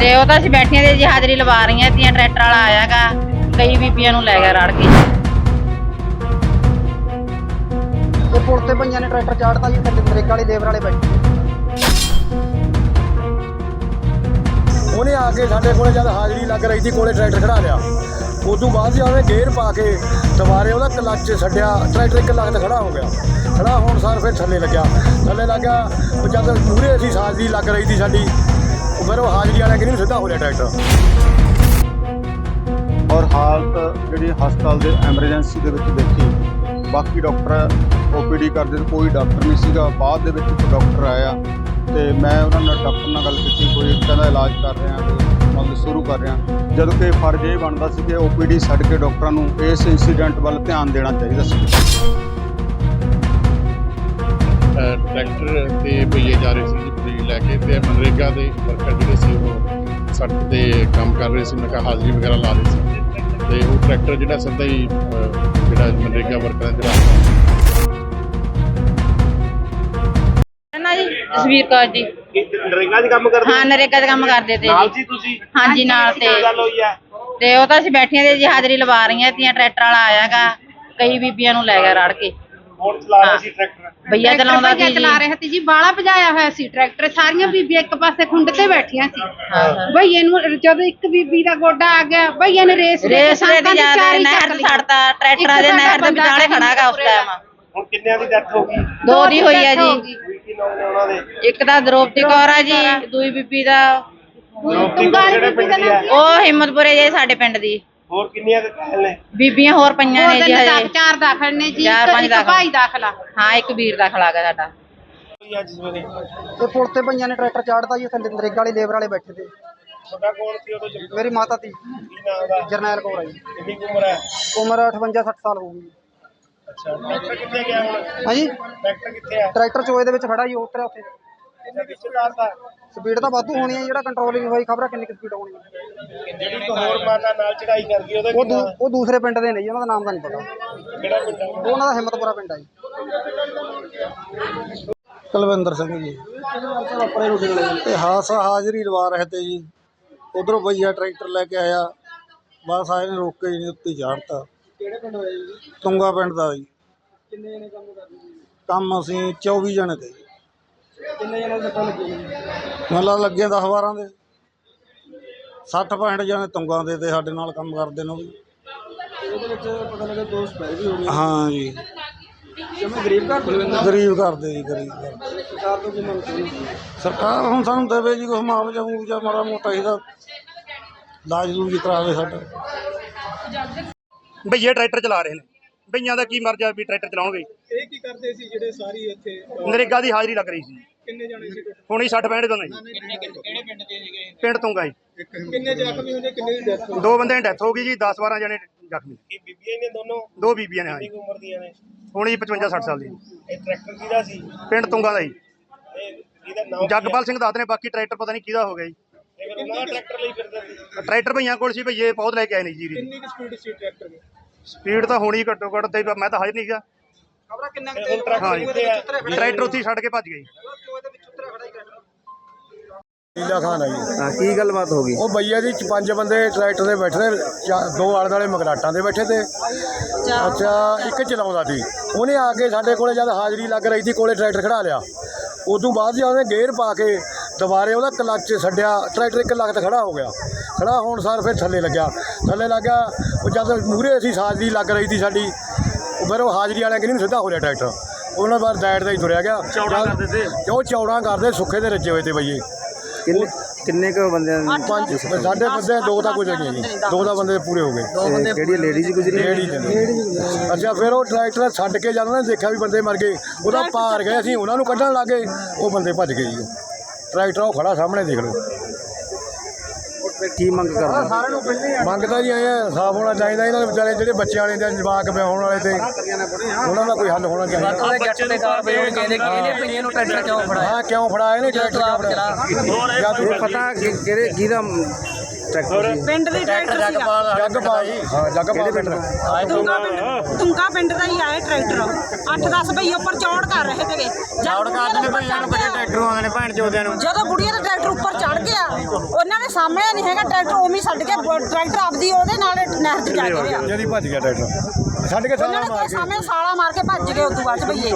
ਤੇ ਉਹ ਤਾਂ ਅਸੀਂ ਬੈਠੀਆਂ ਤੇ ਜੀ ਹਾਜ਼ਰੀ ਲਵਾ ਰਹੀਆਂ ਤੀਆਂ ਟਰੈਕਟਰ ਵਾਲਾ ਆਇਆਗਾ ਕਈ ਬੀਬੀਆਂ ਨੂੰ ਲੈ ਗਿਆ ਰੜ ਕੇ। ਤੇ ਪੁਲ ਤੇ ਭਈਆਂ ਨੇ ਟਰੈਕਟਰ ਚਾੜਤਾ ਜੀ ਥੱਲੇ ਬ੍ਰੇਕ ਵਾਲੀ ਲੇਬਰ ਵਾਲੇ ਬੈਠੇ। ਉਹਨੇ ਆ ਕੇ ਸਾਡੇ ਕੋਲੇ ਜਦ ਹਾਜ਼ਰੀ ਲੱਗ ਰਹੀ ਸੀ ਕੋਲੇ ਟਰੈਕਟਰ ਖੜਾ ਲਿਆ। ਉਦੋਂ ਬਾਅਦ ਜੀ ਉਹਨੇ ਗੇਅਰ ਪਾ ਕੇ ਦੁਬਾਰੇ ਉਹਦਾ ਕਲੱਚ ਛੱਡਿਆ ਟਰੈਕਟਰ ਇੱਕ ਲੱਗ ਤੇ ਖੜਾ ਹੋ ਗਿਆ। ਖੜਾ ਹੋਣ ਸਾਰ ਫਿਰ ਥੱਲੇ ਲੱਗਿਆ। ਥੱਲੇ ਲੱਗਿਆ ਉਹ ਜਦ ਮੂਰੇ ਅਸੀਂ ਹਾਜ਼ਰੀ ਲੱਗ ਰਹੀ ਸੀ ਸਾਡੀ ਫਿਰ ਉਹ ਹਾਜ਼ਰੀ ਵਾਲਿਆਂ ਕਿ ਨਹੀਂ ਸਿੱਧਾ ਹੋ ਲਿਆ ਟਰੈਕਟਰ। ਔਰ ਹਾਲਤ ਜਿਹੜੀ ਹਸਪਤਾਲ ਦੇ ਐਮਰਜੈਂਸੀ ਦੇ ਵਿੱਚ ਦੇਖੀ ਬਾਕੀ ਡਾਕਟਰ ਓਪੀਡੀ ਕਰਦੇ ਤੇ ਕੋਈ ਡਾਕਟਰ ਨਹੀਂ ਸੀਗਾ ਬਾਅਦ ਦੇ ਵਿੱਚ ਇੱਕ ਡਾਕਟਰ ਆਇਆ ਤੇ ਮੈਂ ਉਹਨਾਂ ਨਾਲ ਡਾਕਟਰ ਨਾਲ ਗੱਲ ਕੀਤੀ ਕੋਈ ਕਹਿੰਦਾ ਇਲਾਜ ਕਰ ਰਹੇ ਹਾਂ ਤੇ ਮਤਲਬ ਸ਼ੁਰੂ ਕਰ ਰਹੇ। ਜਦੋਂ ਕਿ ਫਰਜ਼ ਇਹ ਬਣਦਾ ਸੀ ਕਿ ਓਪੀਡੀ ਛੱਡ ਕੇ ਡਾਕਟਰਾਂ ਨੂੰ ਇਸ ਇਨਸੀਡੈਂਟ ਵੱਲ ਧਿਆਨ ਦੇਣਾ ਚਾਹੀਦਾ ਸੀ। ਟਰੈਕਟਰ ਤੇ ਭਈਏ ਜਾ ਰਹੇ ਸੀ। ਲੈ ਕੇ ਤੇ ਮਨਰੇਗਾ ਦੇ ਵਰਕਰ ਜਿਹੜੇ ਸੀ ਉਹ ਸੜਕ ਤੇ ਕੰਮ ਕਰ ਰਹੇ ਸੀ। ਮੈਂ ਕਿਹਾ ਹਾਜ਼ਰੀ ਵਗੈਰਾ ਲਾ ਰਹੇ ਸੀ ਤੇ ਉਹ ਟਰੈਕਟਰ ਜਿਹੜਾ ਸਿੱਧਾ ਹੀ ਜਿਹੜਾ ਮਨਰੇਗਾ ਵਰਕਰਾਂ ਦਾ ਜਿਹੜਾ ਨਾ ਜੀ ਜਸਵੀਰ ਕੌਰ ਜੀ। ਨਰੇਗਾ 'ਚ ਕੰਮ ਕਰਦੇ ਹਾਂ ਨਰੇਗਾ ਦਾ ਕੰਮ ਕਰਦੇ ਤੇ ਨਾਲ ਜੀ ਤੁਸੀਂ? ਹਾਂਜੀ ਨਾਲ ਤੇ। ਗੱਲ ਹੋਈ ਤੇ ਉਹ ਤਾਂ ਅਸੀਂ ਬੈਠੀਆਂ ਤੇ ਜੀ ਹਾਜ਼ਰੀ ਲਵਾ ਰਹੀਆਂ ਤੀਆਂ ਟਰੈਕਟਰ ਵਾਲਾ ਆਇਆਗਾ ਕਈ ਬੀਬੀਆਂ ਨੂੰ ਲੈ ਗਿਆ ਰੜ ਕੇ। ਹੁਣ ਚਲਾ ਰਹੇ ਸੀ ਟਰੈਕਟਰ। ਭਈਆ ਚਲਾਉਂਦਾ ਸੀ ਜੀ। ਚਲਾ ਰਿਹਾ ਸੀ ਜੀ ਬਾਲਾ ਭਜਾਇਆ ਹੋਇਆ ਸੀ ਟਰੈਕਟਰ। ਸਾਰੀਆਂ ਬੀਬੀਆਂ ਇੱਕ ਪਾਸੇ ਖੁੰਡ ਤੇ ਬੈਠੀਆਂ ਸੀ। ਹਾਂ ਸਰ ਭਈਏ ਨੂੰ ਜਦੋਂ ਇੱਕ ਬੀਬੀ ਦਾ ਗੋਡਾ ਆ ਗਿਆ ਭਈਏ ਨੇ ਰੇਸ ਦੇ ਕੇ ਰੇਸ ਦੇ ਸੰਗਤਾਂ ਦੀ ਜਾ ਚਾਰੀ ਨਹਿਰ ਚੱਕ ਤੇ ਲਈ। ਛੱਡਤਾ ਟਰੈਕਟਰਾਂ ਦੇ ਇੱਕ ਨਹਿਰ ਦੇ ਬੰਦਾ ਵਿਚਾਲੇ ਖੜਾਗਾ ਉਸ ਟਾਈਮ ਹੁਣ ਕਿੰਨਿਆਂ ਦੀ ਡੈਥ ਹੋ ਗਈ? ਦੋ ਦੀ ਹੋਈ ਆ ਹੋ ਜੀ। ਦੇ। ਇੱਕ ਤਾਂ ਦਰੋਪਤੀ ਕੌਰ ਆ ਜੀ ਦੂਈ ਬੀਬੀ ਦਾ। ਦਾ ਦੀ ਉਹ ਹਿੰਮਤਪੁਰੇ ਜੇ ਸਾਡੇ ਪਿੰਡ ਦੀ। ਹੋਰ ਕਿੰਨੀਆਂ ਕੁ ਘਾਇਲ ਨੇ? ਬੀਬੀਆਂ ਹੋਰ ਪਈਆਂ ਨੇ ਜੀ ਦਿਨ ਹਜੇ। ਤੱਕ ਚਾਰ ਦਾਖਲ ਨੇ ਜੀ ਚਾਰ ਪੰਜ ਦਾਖਲ। ਭਾਈ ਦਾਖਲਾ ਹਾਂ ਇੱਕ ਵੀਰ ਦਾ ਖੜਾ ਗਾ ਸਾਡਾ। ਹੋਈ ਅੱਜ ਸਵੇਰੇ ਤੇ ਪੁਲ ਤੇ ਭਈਆਂ ਨੇ ਟਰੈਕਟਰ ਚਾੜਤਾ ਜੀ ਥੱਲੇ ਬ੍ਰੇਕ ਵਾਲੀ ਲੇਬਰ ਵਾਲੇ ਬੈਠੇ ਤੇ। ਤੁਹਾਡਾ ਕੌਣ ਸੀ ਉਦੋਂ ਜਦ ਮੇਰੀ ਮਾਤਾ ਤੀ। ਕੀ ਨਾਮ ਦਾ ਜਰਨੈਲ ਕੌਰ ਆ ਜੀ। ਕਿੰਨੀ ਕੁ ਉਮਰ ਹੈ? ਉਮਰ 58 60 ਸਾਲ ਹੋ ਗਈ ਅੱਛਾ ਟਰੈਕਟਰ ਕਿੱਥੇ ਗਿਆ ਹੁਣ? ਹਾਂਜੀ? ਟਰੈਕਟਰ ਕਿੱਥੇ ਹੈ ਟਰੈਕਟਰ ਚੋਏ ਦੇ ਵਿੱਚ ਖੜਾ ਜੀ ਉਤਰਿਆ ਉੱਥੇ। ਸਪੀਡ ਤਾਂ ਵਾਧੂ ਹੋਣੀ ਹੈ ਜਿਹੜਾ ਕੰਟਰੋਲ ਨਹੀਂ ਹੋਈ ਖਬਰ ਕਿੰਨੀ ਸਪੀਡ ਹੋਣੀ ਹੈ ਜਿਹੜੀ ਇੱਕ ਹੋਰ ਮਾਤਾ ਨਾਲ ਚੜਾਈ ਕਰ ਗਈ ਉਹਦਾ ਉਹ ਦੂ- ਦੂਸਰੇ ਪਿੰਡ ਦੇ ਨੇ ਜੀ ਉਹਨਾਂ ਦਾ ਨਾਮ ਤਾਂ ਨਹੀਂ ਪਤਾ। ਕਿਹੜਾ ਪਿੰਡ ਹੈ ਉਹ ਉਹਨਾਂ ਦਾ ਹਿੰਮਤਪੁਰਾ ਪਿੰਡ ਆ ਜੀ। ਕੁਲਵਿੰਦਰ ਸਿੰਘ ਜੀ। ਤੇ ਹਾਦਸਾ ਹਾਜ਼ਰੀ ਲਵਾ ਰਹੇ ਤੇ ਜੀ। ਉਧਰੋਂ ਭਈਆ ਟਰੈਕਟਰ ਲੈ ਕੇ ਆਇਆ। ਬਸ ਆਏ ਨੇ ਰੋਕ ਕੇ ਜੀ ਉੱਤੇ ਚਾੜਤਾ ਕਿਹੜੇ ਪਿੰਡ ਹੋਇਆ ਜੀ? ਤੁੰਗਾ ਪਿੰਡ ਦਾ ਜੀ। ਕਿੰਨੇ ਜਣੇ ਕੰਮ ਕਰਦੇ ਜੀ ਕੰਮ ਅਸੀਂ 24 ਜਣੇ ਤੇ ਕਿੰਨੇ ਜਣੇ ਸੱਟਾਂ ਲੱਗੀਆਂ ਜੀ? ਮਤਲਬ ਲੱਗੇ 10 12 ਦੇ। 60 65 ਜਣੇ ਤੁੰਗਾਂ ਦੇ ਤੇ ਸਾਡੇ ਨਾਲ ਕੰਮ ਕਰਦੇ ਨੇ ਉਹ ਵੀ। ਉਹਦੇ ਵਿੱਚ ਪਤਾ ਲੱਗਾ ਦੋ ਸਪੈਰ ਵੀ ਹੋ ਗਏ ਹਾਂ ਜੀ। ਜਿਵੇਂ ਗਰੀਬ ਘਰ ਬਲਵਿੰਦਰ ਗਰੀਬ ਕਰਦੇ ਜੀ ਗਰੀਬ ਕਰਦੇ ਸਰਕਾਰ ਤੋਂ ਕੀ ਮੰਗ ਕਰਨੀ ਸਰਕਾਰ ਹੁਣ ਸਾਨੂੰ ਦੇਵੇ ਜੀ ਕੁਛ ਮੁਆਵਜ਼ਾ ਮੁਆਵਜ਼ਾ ਮਾੜਾ ਮੋਟਾ ਇਹਦਾ ਇਲਾਜ ਲੂਜ ਕਰਾਵੇ ਸਾਡਾ। ਭਈਏ ਟਰੈਕਟਰ ਚਲਾ ਰਹੇ ਨੇ। ਭਈਆਂ ਦਾ ਕੀ ਮਰਜ਼ਾ ਵੀ ਟਰੈਕਟਰ ਚਲਾਉਣਗੇ। ਇਹ ਕੀ ਕਰਦੇ ਸੀ ਜਿਹੜੇ ਸਾਰੀ ਇੱਥੇ ਨਰੇਗਾ ਦੀ ਹਾਜ਼ਰੀ ਲੱਗ ਰਹੀ ਸੀ। ਕਿੰਨੇ ਜਣੇ ਸੀ ਹੁਣ ਹੀ 60 65 ਦੋਨੇ ਕਿਹੜੇ ਪਿੰਡ ਦੇ ਸੀਗੇ? ਪਿੰਡ ਤੋਂ ਗਾਈ ਕਿੰਨੇ ਜ਼ਖਮੀ ਹੋਏ ਕਿੰਨੇ ਦੀ ਡੈਥ ਦੋ ਬੰਦਿਆਂ ਦੀ ਡੈਥ ਹੋ ਗਈ ਜੀ 10 12 ਜਣੇ ਜ਼ਖਮੀ। ਕੀ ਬੀਬੀਆਂ ਨੇ ਦੋਨੋਂ? ਦੋ ਬੀਬੀਆਂ ਨੇ ਹਾਂ ਕਿੰਨੀ ਜੀ ਉਮਰ ਦੀਆਂ ਨੇ? ਹੁਣ ਜੀ 55 60 ਸਾਲ ਦੀ। ਇਹ ਟਰੈਕਟਰ ਕਿਹਦਾ ਸੀ? ਪਿੰਡ ਤੁੰਗਾ ਦਾ ਜੀ। ਇਹ ਇਹਦਾ ਨਾਮ ਜਗਪਾਲ ਸਿੰਘ ਦੱਸਦੇ ਨੇ ਬਾਕੀ ਟਰੈਕਟਰ ਪਤਾ ਨਹੀਂ ਕਿਹਦਾ ਹੋ ਗਿਆ ਜੀ। ਇਹ ਟਰੈਕਟਰ ਲਈ ਫਿਰਦੇ ਸੀ। ਟਰੈਕਟਰ ਭਈਆਂ ਕੋਲ ਸੀ ਭਈਏ ਬਹੁਤ ਲੈ ਕੇ ਆਏ ਨੇ ਜੀ ਕਿੰਨੀ ਕੁ ਸਪੀਡ ਸੀ ਟਰੈਕਟਰ ਦੀ? ਸਪੀਡ ਤਾਂ ਹੋਣੀ ਘੱਟੋ ਘੱਟ ਤੇ ਮੈਂ ਤਾਂ ਹਾਜ਼ਰ ਨਹੀਂ ਗਿਆ। ਖਬਰਾਂ ਕਿੰਨਾ ਕੁ ਤੇਜ਼ ਟਰੈਕਟਰ ਹਾਂ ਜੀ। ਟਰੈਕਟਰ ਉੱਥੇ ਹੀ ਛੱਡ ਕੇ ਭੱਜ ਗਈ ਨੀਲਾ ਖਾਨ ਆ ਜੀ। ਹਾਂ ਕੀ ਗੱਲਬਾਤ ਹੋ ਗਈ? ਉਹ ਬਈਆ ਜੀ ਪੰਜ ਬੰਦੇ ਟਰੈਕਟਰ ਤੇ ਬੈਠੇ ਨੇ ਚਾ- ਦੋ ਆਲੇ ਦੁਆਲੇ ਮਗਰਾਟਾਂ ਦੇ ਬੈਠੇ ਤੇ। ਅੱਛਾ ਇੱਕ ਚਲਾਉਂਦਾ ਸੀ। ਉਹਨੇ ਆ ਕੇ ਸਾਡੇ ਕੋਲੇ ਜਦ ਹਾਜ਼ਰੀ ਲੱਗ ਰਹੀ ਸੀ ਕੋਲੇ ਟਰੈਕਟਰ ਖੜਾ ਲਿਆ। ਉਦੋਂ ਬਾਅਦ ਜੀ ਉਹਨੇ ਗੇਅਰ ਪਾ ਕੇ ਦੁਬਾਰੇ ਉਹਦਾ ਕਲੱਚ ਛੱਡਿਆ ਟਰੈਕਟਰ ਇੱਕ ਲੱਗ ਤੇ ਖੜਾ ਹੋ ਗਿਆ। ਖੜਾ ਹੋਣ ਸਾਰ ਫਿਰ ਥੱਲੇ ਲੱਗਿਆ। ਥੱਲੇ ਲੱਗਿਆ ਉਹ ਜਦ ਮੂਰੇ ਅਸੀਂ ਹਾਜ਼ਰੀ ਲੱਗ ਰਹੀ ਸੀ ਸਾਡੀ ਉਹ ਫਿਰ ਉਹ ਹਾਜ਼ਰੀ ਵਾਲਿਆਂ ਕਿ ਨਹੀਂ ਸਿੱਧਾ ਹੋ ਰਿਹਾ ਟਰੈਕਟਰ। ਉਹਨਾਂ ਬਾਅਦ ਡਾਇਟ ਦਾ ਹੀ ਤੁਰਿਆ ਗਿਆ। ਚੌੜਾ ਕਰਦੇ ਤੇ। ਉਹ ਚੌੜਾ ਕਰਦੇ ਸੁੱਖੇ ਦੇ ਰੱਜੇ ਹੋਏ ਤੇ ਬਈਏ। ਕਿੰਨੇ ਕਿੰਨੇ ਕੁ ਬੰਦਿਆਂ ਦੀ ਪੰਜ। ਸਾਡੇ ਬੰਦੇ ਦੋ ਤਾਂ ਗੁਜ਼ਰ ਗਏ ਜੀ। ਦੋ ਤਾਂ ਬੰਦੇ ਪੂਰੇ ਹੋ ਗਏ। ਤੇ ਕਿਹੜੀ ਲੇਡੀਜ਼ ਗੁਜ਼ਰੀ ਹੀ ਦਿਨ ਅੱਛਾ ਫਿਰ ਉਹ ਟਰੈਕਟਰ ਛੱਡ ਕੇ ਜਦੋਂ ਨੇ ਦੇਖਿਆ ਵੀ ਬੰਦੇ ਮਰ ਗਏ। ਉਹਦਾ ਪਾਰ ਗਏ ਅਸੀਂ ਉਹਨਾਂ ਨੂੰ ਕੱਢਣ ਲੱਗੇ ਉਹ ਬੰਦੇ ਭੱਜ ਗਏ ਜੀ। ਉਹ। ਟਰੈਕਟਰ ਉਹ ਖੜਾ ਸਾਹਮਣੇ ਦੇਖ ਲਓ। ਕੀ ਮੰਗ ਕਰਦੇ ਮੰਗਦਾ ਜੀ ਆਏ ਸਾਫ਼ ਹੋਣਾ ਚਾਹੀਦਾ ਇਹਨਾਂ ਦੇ ਵਿਚਾਰੇ ਜਿਹੜੇ ਬੱਚੇ ਵਾਲੇ ਤੇ ਜਵਾਕ ਵਿਆਹੁਣ ਵਾਲੇ ਤੇ। ਉਹਨਾਂ ਦਾ ਕੋਈ ਹੱਲ ਹੋਣਾ ਚਾਹੀਦਾ। ਜੱਟ ਦੇ ਕਾਰਵਾਈ ਹੋਣੀ ਚਾਹੀਦੀ ਇਹਨੇ ਪਈਆਂ ਨੂੰ ਟਰੈਕਟਰ ਕਿਉਂ ਫੜਾਇਆ? ਹਾਂ ਕਿਉਂ ਫੜਾਇਆ ਇਹਨੇ ਟਰੈਕਟਰ ਕਿਉਂ ਫੜਾਇਆ ਪਤਾ ਕਿ ਕਿਹੜੇ ਕਿਹਦਾ ਟਰੈਕਟਰ ਸੀ ਪਿੰਡ ਦੇ ਟਰੈਕਟਰ ਸੀਗਾ। ਜੱਗਪਾਲ ਹਾਂ ਜੱਗਪਾਲ ਪਿੰਡ ਦਾ। ਤੁੰਗਾ ਪਿੰਡ ਤੁੰਗਾ ਪਿੰਡ ਦਾ ਹੀ ਆਏ ਟਰੈਕਟਰ। 8-10 ਭਈ ਉੱਪਰ ਚੌੜ ਕਰ ਰਹੇ ਸੀਗੇ। ਚੌੜ ਕਰਦੇ ਭਈਆਂ ਨੂੰ ਕੱਢੇ ਟਰੈਕਟਰ ਆਉਂਦੇ ਨੇ ਭੈਣ ਚੋਦਿਆਂ ਨੂੰ। ਜਦੋਂ ਬੁੜੀਆਂ ਦਾ ਟਰੈਕਟਰ ਉੱਪਰ ਚੜ ਗਿਆ ਉਹਨਾਂ ਨੇ ਸਾਹਮਣੇ ਨਹੀਂ ਹੈਗਾ ਟਰੈਕਟਰ ਉਵੇਂ ਛੱਡ ਕੇ ਟਰੈਕਟਰ ਆਪਦੀ ਉਹਦੇ ਨਾਲ ਨਹਿਰ 'ਚ ਜਾ ਕੇ ਰਿਹਾ ਜਦੀ ਭੱਜ ਗਿਆ ਟਰੈਕਟਰ। ਛੱਡ ਕੇ ਸਾਲਾ ਮਾਰ ਕੇ। ਸਾਹਮਣੇ ਸਾਲਾ ਮਾਰ ਕੇ ਭੱਜ ਗਏ ਉਦੋਂ ਬਾਅਦ 'ਚ ਭਈਏ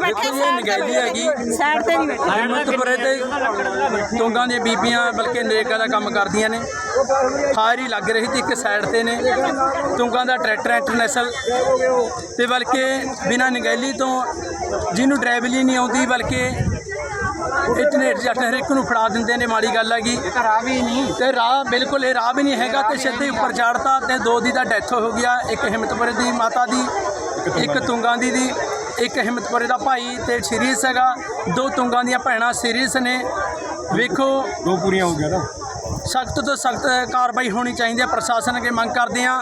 ਬੈਠੇ ਸਾਈਡ ਤੇ ਨਗੈਲੀ ਹੈਗੀ। ਸਾਈਡ ਤੇ ਨਹੀਂ ਬੈਠੇ। ਹਿੰਮਤਪੁਰੇ ਤੇ ਤੁੰਗਾਂ ਦੀਆਂ ਬੀਬੀਆਂ ਬਲਕਿ ਨਰੇਗਾ ਦਾ ਕੰਮ ਕਰਦੀਆਂ ਨੇ। ਫਾਇਰੀ ਲੱਗ ਰਹੀ ਸੀ ਇੱਕ ਸਾਈਡ ਤੇ ਨੇ। ਤੁੰਗਾਂ ਦਾ ਟਰੈਕਟਰ ਇੰਟਰਨੈਸ਼ਨਲ ਤੇ ਬਲਕਿ ਬਿਨਾਂ ਨਗੈਲੀ ਤੋਂ ਜਿਹਨੂੰ ਡਰਾਈਵਲੀ ਨਹੀਂ ਆਉਂਦੀ ਬਲਕਿ ਇਤਨੇ ਜੱਟ ਹਰ ਇੱਕ ਨੂੰ ਫੜਾ ਦਿੰਦੇ ਨੇ ਮਾੜੀ ਗੱਲ ਹੈਗੀ ਰਾਹ ਵੀ ਨਹੀਂ। ਤੇ ਰਾਹ ਬਿਲਕੁਲ ਇਹ ਰਾਹ ਵੀ ਨਹੀਂ ਹੈਗਾ ਤੇ ਸਿੱਧੇ ਉੱਪਰ ਚਾੜਤਾ ਤੇ ਦੋ ਦੀ ਦਾ ਡੈਥ ਹੋ ਗਿਆ ਇੱਕ ਹਿੰਮਤਪੁਰੇ ਦੀ ਮਾਤਾ ਦੀ ਇੱਕ ਤੁੰਗਾਂ ਦੀ। ਦੀ ਇੱਕ ਹਿੰਮਤਪੁਰੇ ਦਾ ਭਾਈ ਤੇ ਸੀਰੀਅਸ ਹੈਗਾ। ਦੋ ਤੁੰਗਾਂ ਦੀਆਂ ਭੈਣਾਂ ਸੀਰੀਅਸ ਨੇ। ਵੇਖੋ। ਦੋ ਪੂਰੀਆਂ ਹੋ ਗਈਆਂ ਨਾ। ਸਖਤ ਤੋਂ ਸਖਤ ਕਾਰਵਾਈ ਹੋਣੀ ਚਾਹੀਦੀ ਹੈ ਪ੍ਰਸ਼ਾਸਨ ਅੱਗੇ ਮੰਗ ਕਰਦੇ ਆ।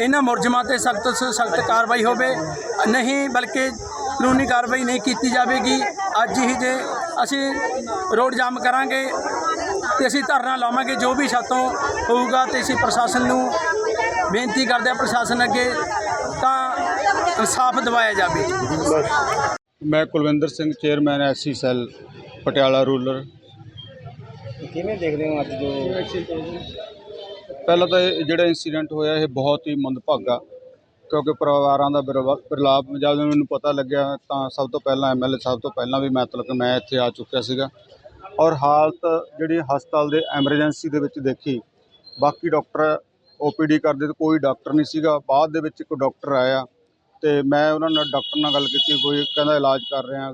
ਇਹਨਾਂ ਮੁਰਜਮਾਂ ਤੇ ਸਖਤ ਤੋਂ ਸਖਤ ਕਾਰਵਾਈ ਹੋਵੇ। ਨਹੀਂ ਬਲਕਿ ਕਾਨੂੰਨੀ ਕਾਰਵਾਈ ਨਹੀਂ ਕੀਤੀ ਜਾਵੇਗੀ। ਅੱਜ ਹੀ ਜੇ ਅਸੀਂ ਰੋਡ ਜਾਮ ਕਰਾਂਗੇ ਤੇ ਅਸੀਂ ਧਰਨਾ ਲਾਵਾਂਗੇ ਜੋ ਵੀ ਸਾਤੋਂ ਹੋਊਗਾ ਤੇ ਅਸੀਂ ਪ੍ਰਸ਼ਾਸਨ ਨੂੰ ਬੇਨਤੀ ਕਰਦੇ ਆ ਪ੍ਰਸ਼ਾਸਨ ਅੱਗੇ ਤਾਂ ਇਨਸਾਫ ਦਿਵਾਇਆ ਜਾਵੇ। ਮੈਂ Kulwinder Singh chairman SC cell Patiala rural. ਕਿਵੇਂ ਦੇਖਦੇ ਹੋ ਅੱਜ ਜੋ ਪਹਿਲਾਂ ਤਾਂ ਇਹ ਜਿਹੜਾ ਇਨਸੀਡੈਂਟ ਹੋਇਆ ਇਹ ਬਹੁਤ ਹੀ ਮੰਦਭਾਗਾ ਕਿਉਂਕਿ ਪਰਿਵਾਰਾਂ ਦਾ ਬਿਰਵਾ- ਬਿਰਲਾਪ ਜਦ ਮੈਨੂੰ ਪਤਾ ਲੱਗਿਆ ਤਾਂ ਸਭ ਤੋਂ ਪਹਿਲਾਂ ਐਮਐਲਏ ਸਾਹਿਬ ਤੋਂ ਪਹਿਲਾਂ ਵੀ ਮਤਲਬ ਕਿ ਮੈਂ ਇੱਥੇ ਆ ਚੁੱਕਿਆ ਸੀਗਾ। ਔਰ ਹਾਲਤ ਜਿਹੜੀ ਹਸਪਤਾਲ ਦੇ ਐਮਰਜੈਂਸੀ ਦੇ ਵਿੱਚ ਦੇਖੀ, ਬਾਕੀ ਡਾਕਟਰ ਓਪੀਡੀ ਕਰਦੇ ਤੇ ਕੋਈ ਡਾਕਟਰ ਨਹੀਂ ਸੀਗਾ। ਬਾਅਦ ਦੇ ਵਿੱਚ ਇੱਕ ਡਾਕਟਰ ਆਇਆ ਤੇ ਮੈਂ ਉਹਨਾਂ ਨਾਲ ਡਾਕਟਰ ਨਾਲ ਗੱਲ ਕੀਤੀ, ਕੋਈ ਕਹਿੰਦਾ ਇਲਾਜ ਕਰ ਰਿਹਾ ਹਾਂ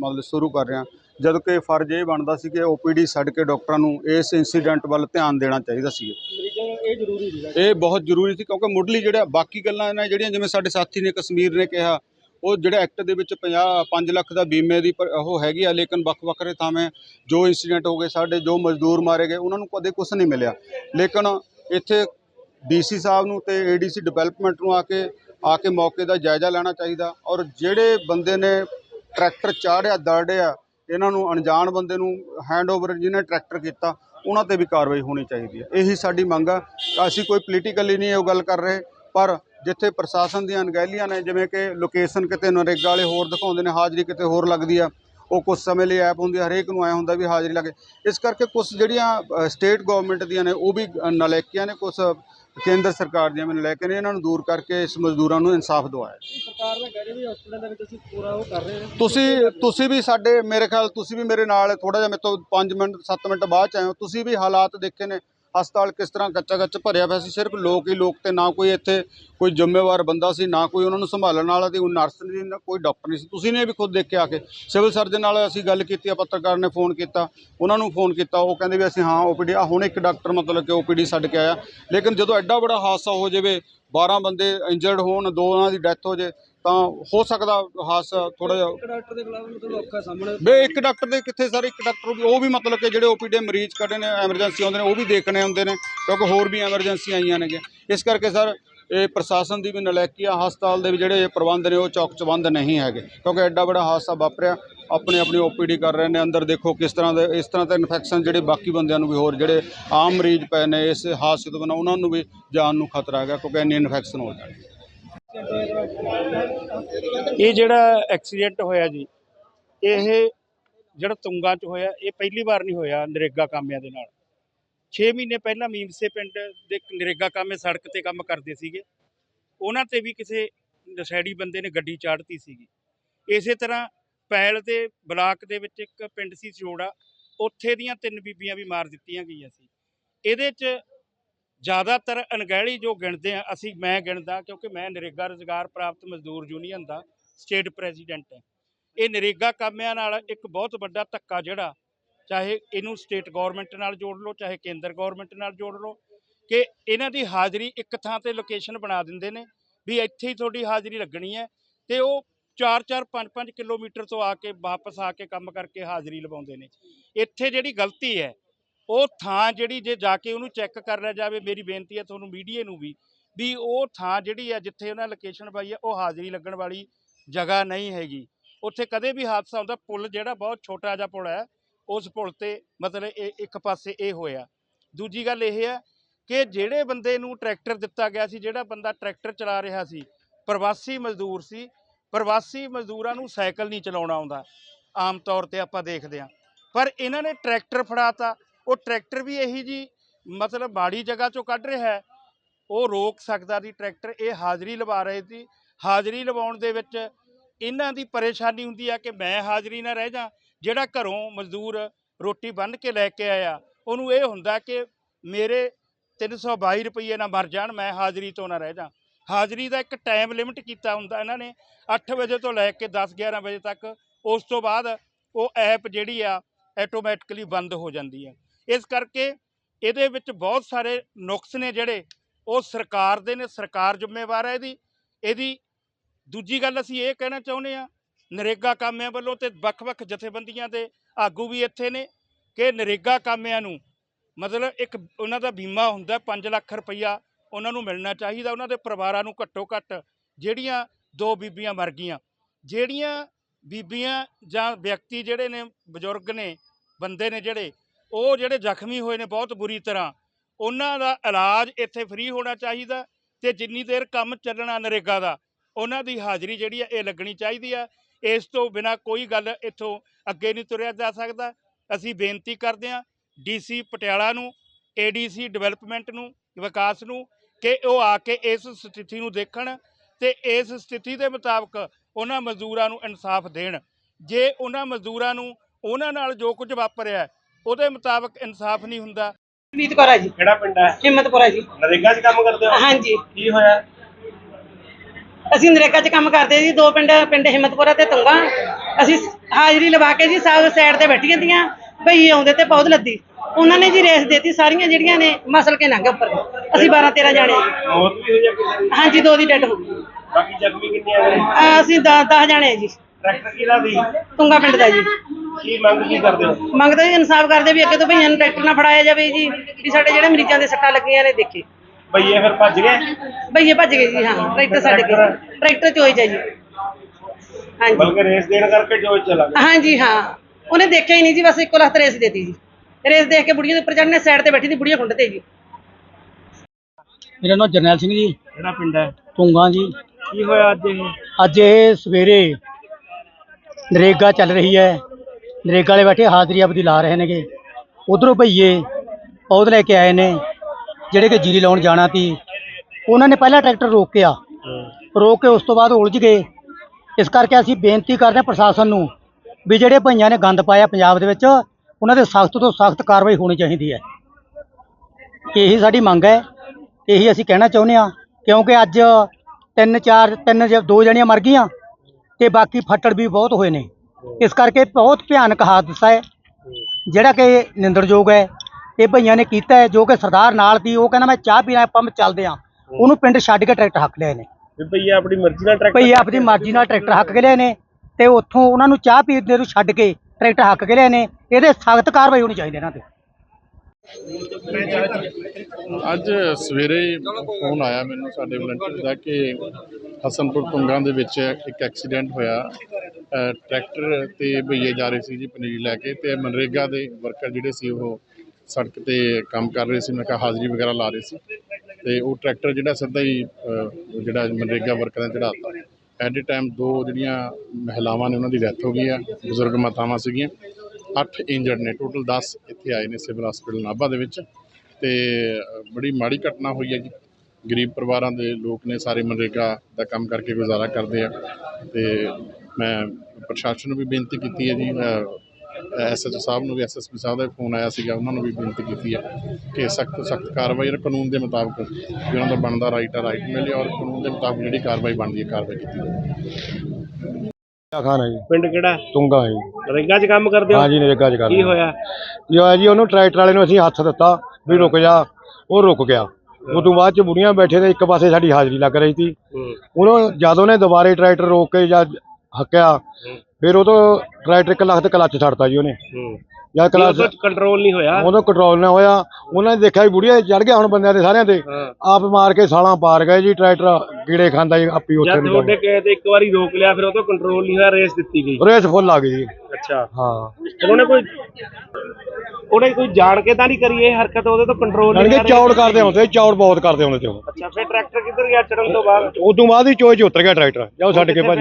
ਮਤਲਬ ਸ਼ੁਰੂ ਕਰ ਰਿਹਾ। ਜਦ ਕਿ ਫਰਜ਼ ਇਹ ਬਣਦਾ ਸੀ ਕਿ ਓਪੀਡੀ ਛੱਡ ਕੇ ਡਾਕਟਰਾਂ ਨੂੰ ਇਸ ਇਨਸੀਡੈਂਟ ਵੱਲ ਧਿਆਨ ਦੇਣਾ ਚਾਹੀਦਾ ਸੀ। ਇਹ ਜ਼ਰੂਰੀ ਸੀਗਾ। ਇਹ ਬਹੁਤ ਜ਼ਰੂਰੀ ਸੀ ਕਿਉਂਕਿ ਮੁੱਢਲੀ ਜਿਹੜਾ ਬਾਕੀ ਗੱਲਾਂ ਨੇ ਜਿਹੜੀਆਂ ਜਿਵੇਂ ਸਾਡੇ ਸਾਥੀ ਨੇ ਕਸ਼ਮੀਰ ਨੇ ਕਿਹਾ ਉਹ ਜਿਹੜਾ ਐਕਟ ਦੇ ਵਿੱਚ 50 5 ਲੱਖ ਦਾ ਬੀਮੇ ਦੀ ਉਹ ਹੈਗੀ ਆ ਲੇਕਿਨ ਵੱਖ-ਵੱਖ ਥਾਵੇਂ ਜੋ ਇਨਸੀਡੈਂਟ ਹੋ ਗਏ ਸਾਡੇ ਜੋ ਮਜ਼ਦੂਰ ਮਾਰੇ ਗਏ ਉਹਨਾਂ ਨੂੰ ਕਦੇ ਕੁਝ ਨਹੀਂ ਮਿਲਿਆ। ਲੇਕਿਨ ਇੱਥੇ ਡੀਸੀ ਸਾਹਿਬ ਨੂੰ ਤੇ ਏਡੀਸੀ ਡਿਵੈਲਪਮੈਂਟ ਨੂੰ ਆ ਕੇ ਆ ਕੇ ਮੌਕੇ ਦਾ ਜਾਇਜ਼ਾ ਲੈਣਾ ਚਾਹੀਦਾ ਔਰ ਜਿਹੜੇ ਬੰਦੇ ਨੇ ਟਰੈਕਟਰ ਚਾੜਿਆ ਦਰੜਿਆ ਇਹਨਾਂ ਨੂੰ ਅਣਜਾਣ ਬੰਦੇ ਨੂੰ ਹੈਂਡਓਵਰ ਜਿਹਨੇ ਟਰੈਕਟਰ ਕੀਤਾ, ਉਹਨਾਂ ਤੇ ਵੀ ਕਾਰਵਾਈ ਹੋਣੀ ਚਾਹੀਦੀ ਹੈ। ਇਹੀ ਸਾਡੀ ਮੰਗ ਆ। ਅਸੀਂ ਕੋਈ ਪੋਲੀਟੀਕਲੀ ਨਹੀਂ ਉਹ ਗੱਲ ਕਰ ਰਹੇ, ਪਰ ਜਿੱਥੇ ਪ੍ਰਸ਼ਾਸਨ ਦੀਆਂ ਅਣਗਹਿਲੀਆਂ ਨੇ, ਜਿਵੇਂ ਕਿ ਲੋਕੇਸ਼ਨ ਕਿਤੇ ਨਰੇਗਾ ਵਾਲੇ ਹੋਰ ਦਿਖਾਉਂਦੇ ਨੇ, ਹਾਜ਼ਰੀ ਕਿਤੇ ਹੋਰ ਲੱਗਦੀ ਆ, ਉਹ ਕੁਝ ਸਮੇਂ ਲਈ ਐਪ ਹੁੰਦੀ ਆ, ਹਰੇਕ ਨੂੰ ਐ ਹੁੰਦਾ ਵੀ ਹਾਜ਼ਰੀ ਲੱਗੇ ਇਸ ਕਰਕੇ ਕੁਝ ਜਿਹੜੀਆਂ ਸਟੇਟ ਗਵਰਨਮੈਂਟ ਦੀਆਂ ਨੇ, ਉਹ ਵੀ ਨਲੇਕੀਆਂ ਨੇ ਕੁਝ ਕੇਂਦਰ ਸਰਕਾਰ ਦੀਆਂ ਵੀ ਨਲਾਇਕ ਨੇ ਇਹਨਾਂ ਨੂੰ ਦੂਰ ਕਰਕੇ ਇਸ ਮਜ਼ਦੂਰਾਂ ਨੂੰ ਇਨਸਾਫ ਦਿਵਾਇਆ। ਸਰਕਾਰ ਦਾ ਕਹਿ ਰਹੀ ਵੀ ਹਸਪਤਾਲ ਦੇ ਵਿੱਚ ਅਸੀਂ ਪੂਰਾ ਉਹ ਕਰ ਰਹੇ ਹਾਂ। ਤੁਸੀਂ ਤੁਸੀਂ ਵੀ ਸਾਡੇ ਮੇਰੇ ਖਿਆਲ ਤੁਸੀਂ ਵੀ ਮੇਰੇ ਨਾਲ ਥੋੜਾ ਜਿਹਾ ਮੇਰੇ ਤੋਂ 5 ਮਿੰਟ 7 ਮਿੰਟ ਬਾਅਦ ਚ ਆਏ ਹੋ ਤੁਸੀਂ ਵੀ ਹਾਲਾਤ ਦੇਖੇ ਨੇ। ਹਸਪਤਾਲ ਕਿਸ ਤਰ੍ਹਾਂ ਕੱਚਾ ਕੱਚ ਭਰਿਆ ਪਿਆ ਸੀ? ਸਿਰਫ ਲੋਕ ਹੀ ਲੋਕ ਤੇ ਨਾ ਕੋਈ ਇੱਥੇ ਕੋਈ ਜ਼ਿੰਮੇਵਾਰ ਬੰਦਾ ਸੀ, ਨਾ ਕੋਈ ਉਹਨਾਂ ਨੂੰ ਸੰਭਾਲਣ ਵਾਲਾ ਤੇ ਉਹ ਨਰਸ ਨਹੀਂ, ਨਾ ਕੋਈ ਡਾਕਟਰ ਨਹੀਂ ਸੀ। ਤੁਸੀਂ ਨੇ ਵੀ ਖੁਦ ਦੇਖਿਆ ਆ ਕੇ। ਸਿਵਲ ਸਰਜਨ ਨਾਲ ਅਸੀਂ ਗੱਲ ਕੀਤੀ, ਆ ਪੱਤਰਕਾਰ ਨੇ ਫੋਨ ਕੀਤਾ, ਉਹਨਾਂ ਨੂੰ ਫੋਨ ਕੀਤਾ, ਉਹ ਕਹਿੰਦੇ ਵੀ ਅਸੀਂ ਹਾਂ ਓਪੀਡੀ ਆ ਹੁਣ ਇੱਕ ਡਾਕਟਰ ਮਤਲਬ ਕਿ ਓਪੀਡੀ ਛੱਡ ਕੇ ਆਇਆ। ਲੇਕਿਨ ਜਦੋਂ ਐਡਾ ਬੜਾ ਹਾਦਸਾ ਹੋ ਜਾਵੇ 12 ਬੰਦੇ ਇੰਜਰਡ ਹੋਣ, ਦੋ ਉਹਨਾਂ ਦੀ ਡੈਥ ਹੋ ਜੇ ਤਾਂ ਹੋ ਸਕਦਾ ਹਾਦਸਾ ਥੋੜਾ ਜਿਹਾ। ਡਾਕਟਰ ਦੇ ਖਿਲਾਫ ਮਤਲਬ ਔਖਾ ਸਾਹਮਣੇ ਵੇ ਇੱਕ ਡਾਕਟਰ ਦੇ ਕਿੱਥੇ ਸਾਰੇ ਇੱਕ ਡਾਕਟਰ ਵੀ ਉਹ ਵੀ ਮਤਲਬ ਕਿ ਜਿਹੜੇ ਓਪੀਡੀ ਮਰੀਜ਼ ਕੱਢੇ ਨੇ ਐਮਰਜੈਂਸੀ ਆਉਂਦੇ ਨੇ ਉਹ ਵੀ ਦੇਖਣੇ ਹੁੰਦੇ ਨੇ ਕਿਉਂਕਿ ਹੋਰ ਵੀ ਐਮਰਜੈਂਸੀ ਆਈਆਂ ਨੇਗੇ ਇਸ ਕਰਕੇ ਸਰ ਇਹ ਪ੍ਰਸ਼ਾਸਨ ਦੀ ਵੀ ਨਲਾਇਕੀ ਆ ਹਸਪਤਾਲ ਦੇ ਵੀ ਜਿਹੜੇ ਪ੍ਰਬੰਧ ਨੇ ਉਹ ਚੌਕ ਚਬੰਦ ਨਹੀਂ ਹੈਗੇ। ਕਿਉਂਕਿ ਐਡਾ ਬੜਾ ਹਾਦਸਾ ਵਾਪਰਿਆ ਆਪਣੀ ਆਪਣੀ ਓਪੀਡੀ ਕਰ ਰਹੇ ਨੇ ਅੰਦਰ ਦੇਖੋ ਕਿਸ ਤਰ੍ਹਾਂ ਦੇ ਇਸ ਤਰ੍ਹਾਂ ਦੇ ਇਨਫੈਕਸ਼ਨ ਜਿਹੜੇ ਬਾਕੀ ਬੰਦਿਆਂ ਨੂੰ ਵੀ ਹੋਰ ਜਿਹੜੇ ਆਮ ਮਰੀਜ਼ ਪਏ ਨੇ ਇਸ ਹਾਦਸੇ ਤੋਂ ਬਿਨਾਂ ਉਹਨਾਂ ਨੂੰ ਵੀ ਜਾਨ ਨੂੰ ਖਤਰਾ ਹੈਗਾ ਕਿਉਂਕਿ ਇੰਨੀ ਇਨਫੈਕਸ਼ਨ ਹੋ ਜਾਣੀ। ਇਹ ਜਿਹੜਾ ਐਕਸੀਡੈਂਟ ਹੋਇਆ ਜੀ, ਇਹ ਜਿਹੜਾ ਤੁੰਗਾ 'ਚ ਹੋਇਆ, ਇਹ ਪਹਿਲੀ ਵਾਰ ਨਹੀਂ ਹੋਇਆ ਨਰੇਗਾ ਕਾਮਿਆਂ ਦੇ ਨਾਲ। 6 ਮਹੀਨੇ ਪਹਿਲਾਂ ਮੀਮਸੇ ਪਿੰਡ ਦੇ ਨਰੇਗਾ ਕਾਮੇ ਸੜਕ ਤੇ ਕੰਮ ਕਰਦੇ ਸੀਗੇ। ਉਹਨਾਂ ਤੇ ਵੀ ਕਿਸੇ ਨਸ਼ੈੜੀ ਬੰਦੇ ਨੇ ਗੱਡੀ ਚਾੜਤੀ ਸੀਗੀ। ਇਸੇ ਤਰ੍ਹਾਂ ਪੈਲ ਦੇ ਬਲਾਕ ਦੇ ਵਿੱਚ ਇੱਕ ਪਿੰਡ ਸੀ ਚੋੜਾ, ਉੱਥੇ ਦੀਆਂ ਤਿੰਨ ਬੀਬੀਆਂ ਵੀ ਮਾਰ ਦਿੱਤੀਆਂ ਗਈਆਂ ਸੀ। ਇਹਦੇ 'ਚ ਜ਼ਿਆਦਾਤਰ ਅਣਗਹਿਲੀ ਜੋ ਗਿਣਦੇ ਆ, ਅਸੀਂ, ਮੈਂ ਗਿਣਦਾ ਕਿਉਂਕਿ ਮੈਂ ਨਰੇਗਾ ਰੁਜ਼ਗਾਰ ਪ੍ਰਾਪਤ ਮਜ਼ਦੂਰ ਯੂਨੀਅਨ ਦਾ ਸਟੇਟ ਪ੍ਰੈਜ਼ੀਡੈਂਟ ਹਾਂ। ਇਹ ਨਰੇਗਾ ਕਾਮਿਆਂ ਨਾਲ ਇੱਕ ਬਹੁਤ ਵੱਡਾ ਧੱਕਾ ਜਿਹੜਾ, ਚਾਹੇ ਇਹਨੂੰ ਸਟੇਟ ਗਵਰਨਮੈਂਟ ਨਾਲ ਜੋੜ ਲਓ, ਚਾਹੇ ਕੇਂਦਰ ਗਵਰਨਮੈਂਟ ਨਾਲ ਜੋੜ ਲਓ, ਕਿ ਇਹਨਾਂ ਦੀ ਹਾਜ਼ਰੀ ਇੱਕ ਥਾਂ ਤੇ ਲੋਕੇਸ਼ਨ ਬਣਾ ਦਿੰਦੇ ਨੇ ਵੀ ਇੱਥੇ ਹੀ ਤੁਹਾਡੀ ਹਾਜ਼ਰੀ ਲੱਗਣੀ ਹੈ ਤੇ ਉਹ 4-4 5-5 ਕਿਲੋਮੀਟਰ ਤੋਂ ਆ ਕੇ ਵਾਪਸ ਆ ਕੇ ਕੰਮ ਕਰਕੇ ਹਾਜ਼ਰੀ ਲਵਾਉਂਦੇ ਨੇ। ਇੱਥੇ ਜਿਹੜੀ ਗਲਤੀ ਹੈ ਉਹ ਥਾਂ ਜਿਹੜੀ ਜੇ ਜਾ ਕੇ ਉਹਨੂੰ ਚੈੱਕ ਕਰ ਲਿਆ ਜਾਵੇ, ਮੇਰੀ ਬੇਨਤੀ ਹੈ ਤੁਹਾਨੂੰ ਮੀਡੀਏ ਨੂੰ ਵੀ ਵੀ ਉਹ ਥਾਂ ਜਿਹੜੀ ਹੈ ਜਿੱਥੇ ਉਹਨਾਂ ਲੋਕੇਸ਼ਨ ਪਾਈ ਹੈ, ਉਹ ਹਾਜ਼ਰੀ ਲੱਗਣ ਵਾਲੀ ਜਗ੍ਹਾ ਨਹੀਂ ਹੈਗੀ। ਉੱਥੇ ਕਦੇ ਵੀ ਹਾਦਸਾ ਹੁੰਦਾ, ਪੁਲ ਜਿਹੜਾ ਬਹੁਤ ਛੋਟਾ ਜਿਹਾ ਪੁਲ ਹੈ, ਉਸ ਪੁਲ ਤੇ ਮਤਲਬ ਇਹ ਇੱਕ ਪਾਸੇ ਇਹ ਹੋਇਆ। ਦੂਜੀ ਗੱਲ ਇਹ ਹੈ ਕਿ ਜਿਹੜੇ ਬੰਦੇ ਨੂੰ ਟਰੈਕਟਰ ਦਿੱਤਾ ਗਿਆ ਸੀ, ਜਿਹੜਾ ਬੰਦਾ ਟਰੈਕਟਰ ਚਲਾ ਰਿਹਾ ਸੀ, ਪ੍ਰਵਾਸੀ ਮਜ਼ਦੂਰ ਸੀ, ਪ੍ਰਵਾਸੀ ਮਜ਼ਦੂਰਾਂ ਨੂੰ ਸਾਈਕਲ ਨਹੀਂ ਚਲਾਉਣਾ ਆਉਂਦਾ। ਆਮ ਤੌਰ ਤੇ ਆਪਾਂ ਦੇਖਦੇ ਹਾਂ। ਪਰ ਇਹਨਾਂ ਨੇ ਟਰੈਕਟਰ ਫੜਾਤਾ ਉਹ ਟਰੈਕਟਰ ਵੀ ਇਹੀ ਜੀ, ਮਤਲਬ ਮਾੜੀ ਜਗ੍ਹਾ ਚੋਂ ਕੱਢ ਰਿਹਾ ਹੈ। ਉਹ ਰੋਕ ਸਕਦਾ ਸੀ ਟਰੈਕਟਰ, ਇਹ ਹਾਜ਼ਰੀ ਲਵਾ ਰਹੇ ਸੀ। ਹਾਜ਼ਰੀ ਲਵਾਉਣ ਦੇ ਵਿੱਚ ਇਹਨਾਂ ਦੀ ਪਰੇਸ਼ਾਨੀ ਹੁੰਦੀ ਆ ਕਿ ਮੈਂ ਹਾਜ਼ਰੀ ਨਾ ਰਹਿ ਜਾ ਜਿਹੜਾ ਘਰੋਂ ਮਜ਼ਦੂਰ ਰੋਟੀ ਬੰਨ ਕੇ ਲੈ ਕੇ ਆਇਆ, ਉਹਨੂੰ ਇਹ ਹੁੰਦਾ ਕਿ ਮੇਰੇ 322 ਰੁਪਏ ਨਾ ਮਰ ਜਾਣ, ਮੈਂ ਹਾਜ਼ਰੀ ਤੋਂ ਨਾ ਰਹਿ ਜਾ ਹਾਜ਼ਰੀ ਦਾ ਇੱਕ ਟਾਈਮ ਲਿਮਿਟ ਕੀਤਾ ਹੁੰਦਾ ਇਹਨਾਂ ਨੇ। 8 ਵਜੇ ਤੋਂ ਲੈ ਕੇ 10 11 ਵਜੇ ਤੱਕ, ਉਸ ਤੋਂ ਬਾਅਦ ਉਹ ਐਪ ਜਿਹੜੀ ਆ ਆਟੋਮੈਟਿਕਲੀ ਬੰਦ ਹੋ ਜਾਂਦੀ ਆ। ਇਸ ਕਰਕੇ ਇਹਦੇ ਵਿੱਚ ਬਹੁਤ ਸਾਰੇ ਨੁਕਸ ਨੇ ਜਿਹੜੇ ਉਹ ਸਰਕਾਰ ਦੇ ਨੇ, ਸਰਕਾਰ ਜ਼ਿੰਮੇਵਾਰ ਹੈ ਇਹਦੀ। ਇਹਦੀ ਦੂਜੀ ਗੱਲ ਅਸੀਂ ਇਹ ਕਹਿਣਾ ਚਾਹੁੰਦੇ ਆ ਨਰੇਗਾ ਕਾਮਿਆਂ ਵੱਲੋਂ ਤੇ ਵੱਖ-ਵੱਖ ਜਥੇਬੰਦੀਆਂ ਦੇ ਆਗੂ ਵੀ ਇੱਥੇ ਨੇ ਕਿ ਨਰੇਗਾ ਕਾਮਿਆਂ ਨੂੰ ਮਤਲਬ ਇੱਕ ਉਹਨਾਂ ਦਾ ਬੀਮਾ ਹੁੰਦਾ 5 ਲੱਖ ਰੁਪਈਆ ਉਹਨਾਂ ਨੂੰ ਮਿਲਣਾ ਚਾਹੀਦਾ, ਉਹਨਾਂ ਦੇ ਪਰਿਵਾਰਾਂ ਨੂੰ ਘੱਟੋ ਘੱਟ ਜਿਹੜੀਆਂ ਦੋ ਬੀਬੀਆਂ ਮਰ ਗਈਆਂ। ਜਿਹੜੀਆਂ ਬੀਬੀਆਂ ਜਾਂ ਵਿਅਕਤੀ ਜਿਹੜੇ ਨੇ, ਬਜ਼ੁਰਗ ਨੇ, ਬੰਦੇ ਨੇ ਜਿਹੜੇ ਉਹ ਜਿਹੜੇ ਜ਼ਖਮੀ ਹੋਏ ਨੇ ਬਹੁਤ ਬੁਰੀ ਤਰ੍ਹਾਂ, ਉਹਨਾਂ ਦਾ ਇਲਾਜ ਇੱਥੇ ਫ੍ਰੀ ਹੋਣਾ ਚਾਹੀਦਾ ਤੇ ਜਿੰਨੀ ਦੇਰ ਕੰਮ ਚੱਲਣਾ ਨਰੇਗਾ ਦਾ, ਉਹਨਾਂ ਦੀ ਹਾਜ਼ਰੀ ਜਿਹੜੀ ਆ ਇਹ ਲੱਗਣੀ ਚਾਹੀਦੀ ਆ। ਇਸ ਤੋਂ ਬਿਨਾ ਕੋਈ ਗੱਲ ਇੱਥੋਂ ਅੱਗੇ ਨਹੀਂ ਤੁਰਿਆ ਜਾ ਸਕਦਾ। ਅਸੀਂ ਬੇਨਤੀ ਕਰਦੇ ਹਾਂ ਡੀਸੀ ਪਟਿਆਲਾ ਨੂੰ ਏਡੀਸੀ ਡਿਵੈਲਪਮੈਂਟ ਨੂੰ, ਵਿਕਾਸ ਨੂੰ ਕਿ ਉਹ ਆ ਕੇ ਇਸ ਸਥਿਤੀ ਨੂੰ ਦੇਖਣ ਤੇ ਇਸ ਸਥਿਤੀ ਦੇ ਮੁਤਾਬਕ ਉਹਨਾਂ ਮਜ਼ਦੂਰਾਂ ਨੂੰ ਇਨਸਾਫ ਦੇਣ। ਜੇ ਉਹਨਾਂ ਮਜ਼ਦੂਰਾਂ ਨੂੰ ਉਹਨਾਂ ਨਾਲ ਜੋ ਕੁਝ ਵਾਪਰਿਆ ਉਹਦੇ ਮੁਤਾਬਕ ਇਨਸਾਫ ਨਹੀਂ ਹੁੰਦਾ। ਮੀਤ ਕੌਰ ਹੈ ਜੀ। ਕਿਹੜਾ ਪਿੰਡ ਹੈ? ਹਿੰਮਤਪੁਰਾ ਜੀ। ਨਰੇਗਾ 'ਚ ਕੰਮ ਕਰਦੇ ਹੋ? ਹਾਂਜੀ। ਕੀ ਹੋਇਆ? ਅਸੀਂ ਨਰੇਗਾ 'ਚ ਕੰਮ ਕਰਦੇ ਜੀ। ਦੋ ਪਿੰਡ ਪਿੰਡ ਹਿੰਮਤਪੁਰਾ ਤੇ ਤੁੰਗਾ। ਅਸੀਂ ਹਾਜ਼ਰੀ ਲਵਾ ਕੇ ਜੀ ਸਭ ਸਾਈਡ ਤੇ ਬੈਠੀਆਂ ਦੀਆਂ ਭਈ ਆਉਂਦੇ ਤੇ ਪੌਦ ਲੱਦੀ। ਉਹਨਾਂ ਨੇ ਜੀ ਰੇਸ ਦੇਤੀ ਸਾਰੀਆਂ ਜਿਹੜੀਆਂ ਨੇ ਮਸਲ ਕੇ ਲੰਘ ਉੱਪਰ। ਅਸੀਂ 12 13 ਜਾਣੇ। ਜੀ। ਮੌਤ ਵੀ ਹੋਈ ਹੈ ਕਿਸੇ ਦੀ? ਹਾਂਜੀ ਦੋ ਦੀ ਡੈਡ ਹੋ ਗਈ। ਬਾਕੀ ਜ਼ਖਮੀ ਕਿੰਨੇ ਆ ਗਏ ਅਹ ਅਸੀਂ 10 ਜਾਣੇ ਆ ਜੀ। ਟਰੈਕਟਰ ਕਿਹਦਾ ਸੀ? ਤੁੰਗਾ ਪਿੰਡ ਦਾ ਜੀ। ਕੀ ਮੰਗ ਕੀ ਕਰਦੇ ਹੋ? ਮੰਗਦੇ ਜੀ ਇਨਸਾਫ ਕਰਦੇ ਵੀ ਅੱਗੇ ਤੋਂ ਭਈਆਂ ਨੂੰ ਟਰੈਕਟਰ ਨਾ ਫੜਾਇਆ ਜਾਵੇ ਜੀ ਵੀ ਸਾਡੇ ਜਿਹੜੇ ਮਰੀਜ਼ਾਂ ਦੇ ਸੱਟਾਂ ਲੱਗੀਆਂ ਨੇ ਦੇਖੇ। ਭਈਏ ਫਿਰ ਭੱਜ ਗਏ? ਭਈਏ ਭੱਜ ਗਏ ਜੀ ਹਾਂ ਟਰੈਕਟਰ ਸਾਡੇ ਕੋਲ। ਟਰੈਕਟਰ? ਚੋਈ ਜਾ ਜੀ। ਹਾਂਜੀ। ਬਲਕਿ ਰੇਸ ਦੇਣ ਕਰਕੇ ਜੋ ਚਲਾ ਗਿਆ। ਹਾਂਜੀ ਹਾਂ। ਉਹਨੇ ਦੇਖਿਆ ਹੀ ਨਹੀਂ ਜੀ ਬਸ ਇੱਕੋ ਲੱਤ ਰੇਸ ਦੇਤੀ ਜੀ। ਰੇਸ ਦੇਖ ਕੇ ਬੁੜੀਆਂ ਦੇ ਉੱਪਰ ਚੜਨੇ ਸਾਈਡ ਤੇ ਬੈਠੀ ਸੀ ਬੁੜੀਆਂ ਖੁੰਡ ਤੇ ਜੀ। ਮੇਰਾ ਨਾਮ ਜਰਨੈਲ ਸਿੰਘ ਜੀ। ਕਿਹੜਾ ਪਿੰਡ ਹੈ? ਤੁੰਗਾ ਜੀ। ਕੀ ਹੋਇਆ ਅੱਜ ਇਹ? ਅੱਜ ਇਹ ਸਵੇਰੇ ਨਰੇਗਾ ਚੱਲ ਰਹੀ ਹੈ। ਨਰੇਗਾ ਵਾਲੇ ਬੈਠੇ ਹਾਜ਼ਰੀ ਆਪਦੀ ਲਾ ਰਹੇ ਨੇਗੇ। ਉਧਰੋਂ ਭਈਏ ਪੌਦ ਲੈ ਕੇ ਆਏ ਨੇ, ਜਿਹੜੇ ਕਿ ਜੀਰੀ ਲਾਉਣ ਜਾਣਾ ਸੀ। ਉਹਨਾਂ ਨੇ ਪਹਿਲਾਂ ਟਰੈਕਟਰ ਰੋਕਿਆ ਰੋਕ ਕੇ ਉਸ ਤੋਂ ਬਾਅਦ ਉਲਝ ਗਏ। ਇਸ ਕਰਕੇ ਅਸੀਂ ਬੇਨਤੀ ਕਰਦੇ ਹਾਂ ਪ੍ਰਸ਼ਾਸਨ ਨੂੰ ਵੀ ਜਿਹੜੇ ਭਈਆਂ ਨੇ ਗੰਦ ਪਾਇਆ ਪੰਜਾਬ ਦੇ ਵਿੱਚ, ਉਹਨਾਂ ਦੇ ਸਖਤ ਤੋਂ ਸਖਤ ਕਾਰਵਾਈ ਹੋਣੀ ਚਾਹੀਦੀ ਹੈ। ਇਹੀ ਸਾਡੀ ਮੰਗ ਹੈ। ਇਹੀ ਅਸੀਂ ਕਹਿਣਾ ਚਾਹੁੰਦੇ ਹਾਂ, ਕਿਉਂਕਿ ਅੱਜ ਤਿੰਨ ਚਾਰ, ਤਿੰਨ ਜ- ਦੋ ਜਣੀਆਂ ਮਰ ਗਈਆਂ। ਤੇ ਬਾਕੀ ਫੱਟੜ ਵੀ ਬਹੁਤ ਹੋਏ ਨੇ। ਇਸ ਕਰਕੇ ਬਹੁਤ ਭਿਆਨਕ ਹਾਦਸਾ ਹੈ। ਜਿਹੜਾ ਕਿ ਨਿੰਦਣਯੋਗ ਹੈ। ਇਹ ਭਈਆਂ ਨੇ ਕੀਤਾ ਹੈ ਜੋ ਕਿ ਸਰਦਾਰ ਨਾਲ ਦੀ ਉਹ ਕਹਿੰਦਾ ਮੈਂ ਚਾਹ ਪੀਣਾ ਮੈਂ ਚੱਲਦੇ ਆ ਉਹਨੂੰ ਪਿੰਡ ਛੱਡ ਕੇ ਟਰੈਕਟਰ ਹੱਕ ਲਿਆ ਨੇ ਵੀ ਭਈਏ ਆਪਣੀ ਮਰਜ਼ੀ ਨਾਲ ਟਰੈਕਟਰ ਭਈ ਆਪਣੀ ਮਰਜ਼ੀ ਨਾਲ ਟਰੈਕਟਰ ਹੱਕ ਕੇ ਲਿਆ ਨੇ ਤੇ ਉੱਥੋਂ ਉਹਨਾਂ ਨੂੰ ਚਾਹ ਪੀਣ ਨੂੰ ਛੱਡ ਕੇ ਟਰੈਕਟਰ ਹੱਕ ਕੇ ਲਿਆ ਨੇ ਇਹਦੇ ਸਖਤ ਕਾਰਵਾਈ ਹੋਣੀ ਚਾਹੀਦੀ ਇਹਨਾਂ ਤੇ। ਅੱਜ ਸਵੇਰੇ ਫੋਨ ਆਇਆ ਮੈਨੂੰ ਸਾਡੇ ਵਲੰਟੀਅਰ ਦਾ ਕਿ ਹਸਨਪੁਰ ਤੁੰਗਾਂ ਦੇ ਵਿੱਚ ਇੱਕ ਐਕਸੀਡੈਂਟ ਹੋਇਆ। ਟਰੈਕਟਰ ਤੇ ਭਈਏ ਜਾ ਰਹੇ ਸੀ ਜੀ ਪਨੀਰੀ ਲੈ ਕੇ ਤੇ ਮਨਰੇਗਾ ਦੇ ਵਰਕਰ ਜਿਹੜੇ ਸੀ ਉਹ ਸੜਕ ਤੇ ਕੰਮ ਕਰ ਰਹੇ ਸੀ, ਮੈਂ ਕਿਹਾ ਹਾਜ਼ਰੀ ਵਗੈਰਾ ਲਾ ਰਹੇ ਸੀ ਤੇ ਉਹ ਟਰੈਕਟਰ ਜਿਹੜਾ ਸਿੱਧਾ ਹੀ ਜਿਹੜਾ ਮਨਰੇਗਾ ਵਰਕਰਾਂ ਨੇ ਚੜਾਤਾ ਐਟ ਏ ਟਾਈਮ ਦੋ ਜਿਹੜੀਆਂ ਮਹਿਲਾਵਾਂ ਨੇ ਉਹਨਾਂ ਦੀ ਡੈਥ ਹੋ ਗਈ ਆ, ਬਜ਼ੁਰਗ ਮਾਤਾਵਾਂ ਸੀਗੀਆਂ। 8 ਇੰਜਰਡ ਨੇ, ਟੋਟਲ 10 ਇੱਥੇ ਆਏ ਨੇ ਸਿਵਲ ਹਸਪੀਟਲ ਨਾਭਾ ਦੇ ਵਿੱਚ। ਤੇ ਬੜੀ ਮਾੜੀ ਘਟਨਾ ਹੋਈ ਹੈ ਜੀ। ਗਰੀਬ ਪਰਿਵਾਰਾਂ ਦੇ ਲੋਕ ਨੇ ਸਾਰੇ ਮਨਰੇਗਾ ਦਾ ਕੰਮ ਕਰਕੇ ਗੁਜ਼ਾਰਾ ਕਰਦੇ ਆ। ਤੇ ਮੈਂ ਪ੍ਰਸ਼ਾਸਨ ਨੂੰ ਵੀ ਬੇਨਤੀ ਕੀਤੀ ਹੈ ਜੀ ਐਸਐਚਓ ਸਾਹਿਬ ਨੂੰ ਵੀ ਐਸਐਸਪੀ ਸਾਹਿਬ ਦਾ ਫੋਨ ਆਇਆ ਸੀਗਾ, ਉਹਨਾਂ ਨੂੰ ਵੀ ਬੇਨਤੀ ਕੀਤੀ ਹੈ ਕਿ ਸਖਤ ਸਖਤ ਕਾਰਵਾਈ ਔਰ ਕਾਨੂੰਨ ਦੇ ਮੁਤਾਬਕ ਵੀ ਉਹਨਾਂ ਦਾ ਬਣਦਾ ਰਾਈਟ ਆ ਰਾਈਟ ਮਿਲੇ ਔਰ ਕਾਨੂੰਨ ਦੇ ਮੁਤਾਬਕ ਜਿਹੜੀ ਕਾਰਵਾਈ ਬਣਦੀ ਹੈ, ਕਾਰਵਾਈ ਕੀਤੀ ਜਾਵੇ। ਖਾਨ ਹੈ ਜੀ। ਪਿੰਡ ਕਿਹੜਾ? ਤੁੰਗਾ ਹੈ ਜੀ। ਨਰੇਗਾ 'ਚ ਕੰਮ ਕਰਦੇ ਹੋ? ਹਾਂ ਜੀ ਨਰੇਗਾ ਚ ਕੀ ਹੋਇਆ? ਜੋ ਹੈ ਜੀ ਉਹਨੂੰ ਟਰੈਕਟਰ ਵਾਲੇ ਨੂੰ ਅਸੀਂ ਹੱਥ ਦਿੱਤਾ ਵੀ ਰੁਕ ਜਾ ਉਹ ਰੁਕ ਗਿਆ। ਉਦੋਂ ਬਾਅਦ ਚ ਬੁੜੀਆਂ ਬੈਠੇ ਤੇ ਇੱਕ ਪਾਸੇ ਸਾਡੀ ਹਾਜ਼ਰੀ ਲੱਗ ਰਹੀ ਸੀ। ਹੂੰ। ਉਹਨੂੰ ਜਦ ਉਹਨੇ ਦੁਬਾਰੇ ਟਰੈਕਟਰ ਰੋਕ ਕੇ ਜਦ ਹੱਕਿਆ ਫਿਰ ਉਹ ਤੋਂ ਟਰੈਕਟਰ ਇੱਕ ਲੱਖ ਤੇ ਕਲੱਚ ਛੱਡਤਾ ਜੀ ਉਹਨੇ। ਹੂੰ। ਜਦ ਕਲੱਚ ਕੰਟਰੋਲ ਨਹੀਂ ਹੋਇਆ। ਉਦੋਂ ਕੰਟਰੋਲ ਨਾ ਹੋਇਆ। ਉਹਨਾਂ ਨੇ ਦੇਖਿਆ ਵੀ ਬੁੜੀਆ ਚੜ ਗਿਆ ਹੁਣ ਬੰਦਿਆਂ ਦੇ ਸਾਰਿਆਂ ਤੇ। ਆਪ ਮਾਰ ਕੇ ਸਾਲਾਂ ਪਾਰ ਗਏ ਜੀ ਟਰੈਕਟਰ ਕੀੜੇ ਖਾਂਦਾ ਜੀ ਆਪੀ ਉੱਥੇ ਜਦ ਨੂੰ ਤੁਹਾਡੇ ਕਹੇ ਤੇ ਇੱਕ ਵਾਰੀ ਰੋਕ ਲਿਆ ਫਿਰ ਉਹ ਤੋਂ ਕੰਟਰੋਲ ਨਹੀਂ ਹੋਇਆ ਰੇਸ ਦਿੱਤੀ ਗਈ। ਰੇਸ ਫੁੱਲ ਆ ਗਈ ਜੀ। ਅੱਛਾ। ਹਾਂ। ਉਹਨੇ ਕੋਈ ਉਹਨੇ ਕੋਈ ਜਾਣ ਕੇ ਤਾਂ ਨਹੀਂ ਕਰੀ ਇਹ ਹਰਕਤ? ਉਹਦੇ ਤੋਂ ਕੰਟਰੋਲ ਜਾਣੀ ਕਿ ਚੌੜ ਕਰਦੇ ਹੁੰਦੇ ਚੌੜ ਬਹੁਤ ਕਰਦੇ ਹੁੰਦੇ ਤੇ ਉਹ। ਅੱਛਾ ਫਿਰ ਟਰੈਕਟਰ ਕਿੱਧਰ ਗਿਆ ਚੜਨ ਤੋਂ ਬਾਅਦ? ਉਦੋਂ ਬਾਅਦ ਹੀ ਚੋਏ ਚ ਉਤਰ ਗਿਆ ਟਰੈਕਟਰ। ਜਾਓ ਛੱਡ ਕੇ ਭੱਜ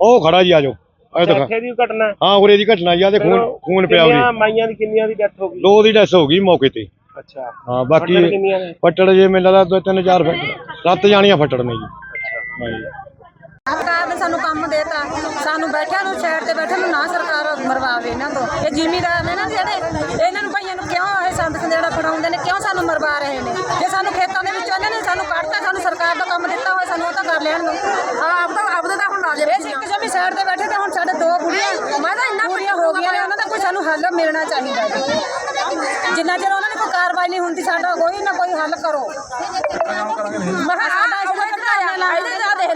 ਉਹ ਖੜਾ ਜੀ ਆਜੋ ਆਹ ਦਿਖਾ। ਇੱਥੇ ਦੀ ਘਟਨਾ ਹਾਂ। ਉਰੇ ਦੀ ਘਟਨਾ ਜੀ ਆ ਤੇ ਖੂਨ ਖੂਨ ਪਿਆ ਕਿੰਨੀਆਂ ਉਹਦੀ ਮਾਈਆਂ ਦੀ ਕਿੰਨੀਆਂ ਦੀ ਡੈਥ ਹੋ ਗਈ? ਦੋ ਦੀ ਡੈਸ ਹੋ ਗਈ ਮੌਕੇ ਤੇ। ਅੱਛਾ। ਹਾਂ ਫੱਟੜ ਬਾਕੀ ਕਿੰਨੀਆਂ ਨੇ? ਫੱਟੜ ਜੇ ਮੈਨੂੰ ਲੱਗਦਾ ਦੋ ਤਿੰਨ ਚਾਰ ਫੱਟੜ ਸੱਤ ਜਾਣੀਆਂ ਫੱਟੜ ਨੇ ਜੀ। ਹਾਂ ਜੀ। ਸਰਕਾਰ ਨੇ ਸਾਨੂੰ ਕੰਮ ਦੇਤਾ। ਸਾਨੂੰ ਬੈਠਿਆਂ ਨੂੰ ਸਾਈਡ ਤੇ ਬੈਠੇ ਨੂੰ ਨਾ ਸਰਕਾਰ ਮਰਵਾਵੇ ਇਹਨਾਂ ਤੋਂ। ਇਹ ਜ਼ਿਮੀਦਾਰ ਨੇ ਨਾ ਜਿਹੜੇ ਇਹਨਾਂ ਨੂੰ ਭਾਈਆਂ ਨੂੰ ਕਿਉਂ ਇਹ ਸੰਦ ਸੰਦੇੜਾ ਫੜਾਉਂਦੇ ਨੇ? ਕਿਉਂ ਸਾਨੂੰ ਮਰਵਾ ਰਹੇ ਨੇ? ਜੇ ਸਾਨੂੰ ਖੇਤਾਂ ਦੇ ਵਿੱਚੋਂ ਇਹਨਾਂ ਨੇ ਸਾਨੂੰ ਕੱਢਤਾ ਸਾਨੂੰ ਸਰਕਾਰ ਦਾ ਕੰਮ ਦਿੱਤਾ ਹੋਇਆ ਸਾਨੂੰ ਉਹ ਤਾਂ ਕਰ ਲੈਣ ਦੋ। ਹਾਂ ਆਪਦਾ ਆਪਦਾ ਤਾਂ ਹੁਣ ਰਾਜੇ ਇਹ ਸਿੱਖ ਜੋ ਵੀ ਸਾਈਡ ਤੇ ਬੈਠੇ ਤੇ ਹੁਣ ਸਾਡੇ ਦੋ ਬੁੜੀਆਂ ਮੈਂ ਤਾਂ ਇੰਨਾ ਬੁੜੀਆਂ ਹੋ ਗਈਆਂ ਨੇ ਉਹਨਾਂ ਦਾ ਕੋਈ ਸਾਨੂੰ ਹੱਲ ਮਿਲਣਾ ਚਾਹੀਦਾ ਜੀ ਜਿੰਨਾ ਚਿਰ ਉਹਨਾਂ ਨੇ ਕੋਈ ਕਾਰਵਾਈ ਨਹੀਂ ਹੁੰਦੀ ਸਾਡਾ ਕੋਈ ਨਾ ਕੋਈ ਹੱਲ ਕਰੋ। ਸਾਡਾ ਲਾ। ਦੇਖ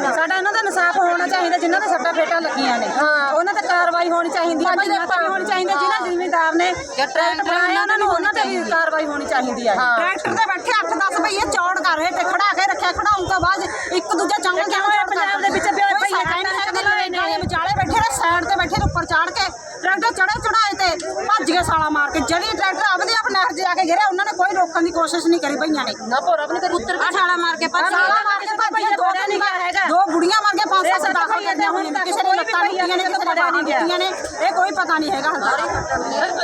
ਲਾ। ਸਾਡਾ ਇਹਨਾਂ ਦਾ ਇਨਸਾਫ ਹੋਣਾ ਚਾਹੀਦਾ ਜਿਨ੍ਹਾਂ ਦੇ ਸੱਟਾਂ ਫੇਟਾਂ ਲੱਗੀਆਂ ਨੇ। ਉਹਨਾਂ ਤੇ ਕਾਰਵਾਈ ਹੋਣੀ ਚਾਹੀਦੀ ਹੈ ਭਈਆਂ ਤੇ ਹੋਣੀ ਚਾਹੀਦੀ ਹੈ ਜਿਨ੍ਹਾਂ ਜ਼ਿਮੀਂਦਾਰ ਨੇ ਟਰੈਕਟਰ ਬਣਾਇਆ ਉਹਨਾਂ ਨੂੰ ਉਹਨਾਂ ਤੇ ਵੀ ਕਾਰਵਾਈ ਹੋਣੀ ਚਾਹੀਦੀ ਹੈ। ਟਰੈਕਟਰ ਤੇ ਬੈਠੇ 8-10 ਭਈਏ ਚੌੜ ਕਰ ਰਹੇ ਤੇ ਖੜਾ ਕੇ ਰੱਖਿਆ। ਖੜਾਉਣ ਤੋਂ ਬਾਅਦ ਇੱਕ ਦੂਜਾ ਜੰਗਲ ਕਿਉਂ ਪੰਜਾਬ ਦੇ ਵਿੱਚ ਭਈਏ ਕਹਿੰਦੇ ਵਿਚਾਲੇ ਬੈਠੇ ਨੇ ਸਾਈਡ ਤੇ ਬੈਠੇ ਨੇ ਉੱਪਰ ਚਾੜ ਕੇ। ਟਰੈਕਟਰ ਚੜੇ ਸਾਲਾ ਮਾਰ ਕੇ ਜਿਹੜੀ ਟਰੈਕਟਰ ਆਪਦੇ ਆਪ ਨਹਿਰ 'ਚ ਜਾ ਕੇ ਗਿਰਿਆ ਉਹਨਾਂ ਨੇ ਕੋਈ ਰੋਕਣ ਦੀ ਕੋਸ਼ਿਸ਼ ਨਹੀਂ ਕਰੀ ਭਈਆਂ ਨੇ ਨਾ ਭੋਰਾ ਤੇ ਉੱਤਰ ਕੇ ਛਾਲਾ ਮਾਰ ਕੇ ਭੱਜ ਸਾਲਾ ਮਾਰ ਕੇ ਗਏ ਦੋ ਨਹੀਂ ਹੈਗਾ ਦੋ ਬੁੜੀਆਂ ਮਰ ਗਏ ਪੰਜ ਸੱਤ ਦਾਖਲ ਕਰਦੇ ਹੋਏ ਕਿਸੇ ਨੇ ਲੱਤਾਂ ਨਹੀਂ ਨੇ ਕਿਸੇ ਨੇ ਬਾਹਾਂ ਟੁੱਟੀਆਂ ਨੇ ਇਹ ਕੋਈ ਪਤਾ ਨਹੀਂ ਹੈਗਾ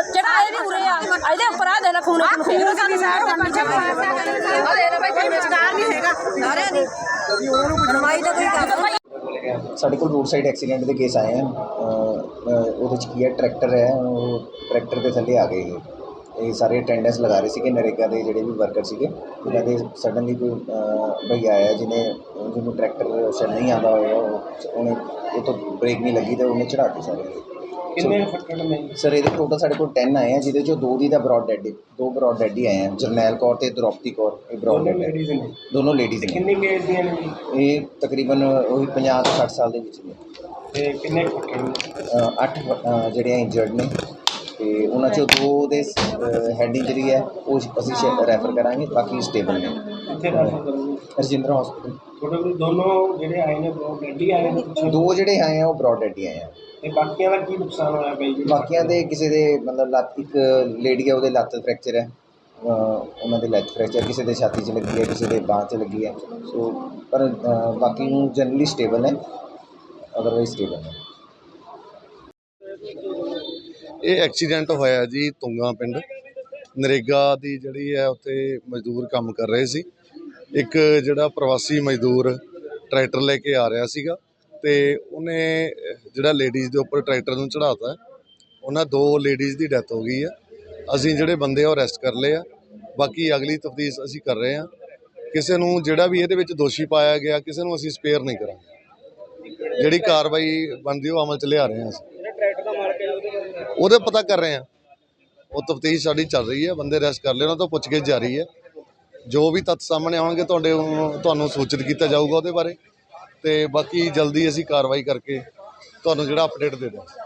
ਜਿਹੜਾ ਇਹ ਵੀ ਉਰੇ ਆ ਇਹਦੇ ਉੱਪਰ ਆ ਦੇ ਲੈ ਖੂਨ ਖੂਨ ਸਾਈਡ ਕਰਨੀ ਚਾਹੀਦੀ ਆ ਦੇ ਲੈ ਭਾਈ ਕੋਈ ਵਿਚਕਾਰ ਨਹੀਂ ਹੈਗਾ ਸਾਰਿਆਂ ਦੀ ਕੋਈ ਸਾਡੇ ਕੋਲ ਰੋਡ ਸਾਈਡ ਐਕਸੀਡੈਂਟ ਦੇ ਕੇਸ ਆਏ ਹਨ ਉਹਦੇ ਚ ਕੀ ਹੈ ਟਰੈਕਟਰ ਹੈ ਉਹ ਟਰੈਕਟਰ ਦੇ ਥੱਲੇ ਆ ਗਏ ਇਹ। ਇਹ ਸਾਰੇ ਅਟੈਂਡੈਂਸ ਲਗਾ ਰਹੇ ਸੀਗੇ ਨਰੇਗਾ ਦੇ ਜਿਹੜੇ ਵੀ ਵਰਕਰ ਸੀਗੇ। ਉਹਨਾਂ ਦੇ ਸਡਨਲੀ ਕੋਈ ਅ, ਭਈਆ ਆਇਆ ਜਿਹਨੇ ਜਿਹਨੂੰ ਟਰੈਕਟਰ ਸ਼ਾਇਦ ਨਹੀਂ ਆਉਂਦਾ ਹੋਇਆ ਉਹ- ਉਹਨੇ ਉਹ ਤੋਂ ਬ੍ਰੇਕ ਨਹੀਂ ਲੱਗੀ ਤੇ ਉਹਨੇ ਚੜਾਤੀ ਸਾਰੇ ਕਿੰਨੇ ਫੱਟੜ ਨੇ? ਸਰ ਇਹਦੇ ਟੋਟਲ ਸਾਡੇ ਕੋਲ 10 ਆਏ ਆ ਜਿਹਦੇ ਚੋਂ ਦੋ ਦੀ ਤਾਂ ਬ੍ਰੌਡ ਡੈਡ ਦੋ ਬ੍ਰੌਡ ਡੈਡ ਹੀ ਆਏ ਆ ਜਰਨੈਲ ਕੌਰ ਤੇ ਦ੍ਰੋਪਦੀ ਕੌਰ ਇਹ ਬ੍ਰੌਡ ਡੈਡ ਦੋਨੋਂ ਲੇਡੀਜ਼ ਨੇ। ਕਿੰਨੀ ਏਜ ਦੀਆਂ ਨੇ? ਇਹ ਤਕਰੀਬਨ ਉਹੀ 50 ਤੋਂ 60 ਸਾਲ ਦੇ ਵਿੱਚ ਨੇ। ਤੇ ਕਿੰਨੇ ਫੱਟੜ ਅੱਠ ਅ, ਜਿਹੜੇ ਇੰਜਰਡ ਨੇ। ਤੇ ਉਹਨਾਂ ਚੋਂ ਦੋ ਦੇ ਹੈਡ ਇੰਜਰੀ ਹੈ ਉਹ ਅਸੀਂ ਰੈਫਰ ਕਰਾਂਗੇ ਬਾਕੀ ਸਟੇਬਲ ਨੇ। ਰਜਿੰਦਰਾ ਹਸਪੀਟਲ ਤੁਹਾਡੇ ਕੋਲ ਦੋਨੋਂ ਜਿਹੜੇ ਆਏ ਨੇ ਗੱਡੀ ਆਏ ਨੇ ਦੋ ਜਿਹੜੇ ਆਏ ਆ ਉਹ ਬ੍ਰੌਡ ਡੈਡ ਹੀ ਆਏ ਆ। ਤੇ ਬਾਕੀਆਂ ਦਾ ਕੀ ਨੁਕਸਾਨ ਹੋਇਆ ਬਾਈ ਜੀ? ਬਾਕੀਆਂ ਦੇ ਕਿਸੇ ਦੇ ਮਤਲਬ ਲੱਤ ਇੱਕ ਲੇਡੀ ਹੈ ਉਹਦੇ ਲੱਤ ਫ੍ਰੈਕਚਰ ਹੈ। ਉਹਨਾਂ ਦੇ ਲੈਗ ਫ੍ਰੈਕਚਰ ਕਿਸੇ ਦੇ ਛਾਤੀ 'ਚ ਲੱਗੀ ਹੈ ਕਿਸੇ ਦੇ ਬਾਂਹ 'ਚ ਲੱਗੀ ਹੈ। ਸੋ ਪਰ ਬਾਕੀ ਨੂੰ ਜਨਰਲੀ ਸਟੇਬਲ ਹੈ। ਅਦਰਵਾਈਜ਼ ਸਟੇਬਲ ਹੈ ਇਹ ਐਕਸੀਡੈਂਟ ਹੋਇਆ ਜੀ ਤੁੰਗਾ ਪਿੰਡ। ਨਰੇਗਾ ਦੀ ਜਿਹੜੀ ਹੈ ਉੱਥੇ ਮਜ਼ਦੂਰ ਕੰਮ ਕਰ ਰਹੇ ਸੀ। ਇੱਕ ਜਿਹੜਾ ਪ੍ਰਵਾਸੀ ਮਜ਼ਦੂਰ ਟਰੈਕਟਰ ਲੈ ਕੇ ਆ ਰਿਹਾ ਸੀਗਾ ਤੇ ਉਹਨੇ ਜਿਹੜਾ ਲੇਡੀਜ਼ ਦੇ ਉੱਪਰ ਟਰੈਕਟਰ ਨੂੰ ਚੜਾਤਾ ਉਹਨਾਂ ਦੋ ਲੇਡੀਜ਼ ਦੀ ਡੈਥ ਹੋ ਗਈ ਹੈ ਅਸੀਂ ਜਿਹੜੇ ਬੰਦੇ ਆ ਉਹ ਅਰੈਸਟ ਕਰ ਲਏ ਆ। ਬਾਕੀ ਅਗਲੀ ਤਫਤੀਸ਼ ਅਸੀਂ ਕਰ ਰਹੇ ਆ। ਕਿਸੇ ਨੂੰ ਜਿਹੜਾ ਵੀ ਇਹਦੇ ਵਿੱਚ ਦੋਸ਼ੀ ਪਾਇਆ ਗਿਆ, ਕਿਸੇ ਨੂੰ ਅਸੀਂ ਸਪੇਅਰ ਨਹੀਂ ਕਰਾਂਗੇ। ਜਿਹੜੀ ਕਾਰਵਾਈ ਬਣਦੀ ਉਹ ਅਮਲ ਚ ਲਿਆ ਰਹੇ ਹਾਂ ਅਸੀਂ। ਉਹਦੇ ਪਤਾ ਕਰ ਰਹੇ ਆ ਉਹ ਤਫਤੀਸ਼ ਸਾਡੀ ਚੱਲ ਰਹੀ ਹੈ ਬੰਦੇ ਅਰੈਸਟ ਕਰ ਲਏ ਉਹਨਾਂ ਤੋਂ ਪੁੱਛਗਿੱਛ ਜਾਰੀ ਹੈ। ਜੋ ਵੀ ਤੱਥ ਸਾਹਮਣੇ ਆਉਣਗੇ ਤੁਹਾਡੇ ਤੁਹਾਨੂੰ ਸੂਚਿਤ ਕੀਤਾ ਜਾਊਗਾ ਉਹਦੇ ਬਾਰੇ। ਤੇ ਬਾਕੀ ਜਲਦੀ ਅਸੀਂ ਕਾਰਵਾਈ ਕਰਕੇ ਤੁਹਾਨੂੰ ਜਿਹੜਾ ਅਪਡੇਟ ਦੇ ਦਾਂਗੇ